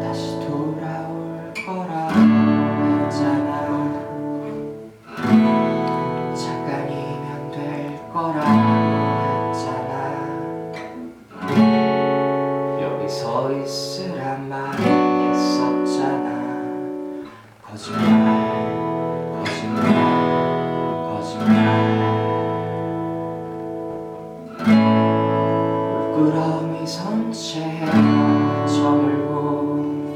다시 돌아올 거라 했잖아. 잠깐이면 될 거라 했잖아. 여기 서 있으란 말 부끄러움이 선체에 저물고.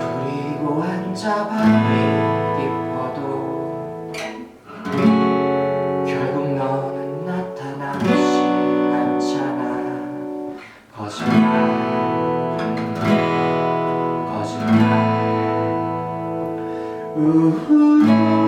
그리고 앉아 발이 깊어도 결국 너는 나타나지 않잖아. 거짓말 거짓말. 우후.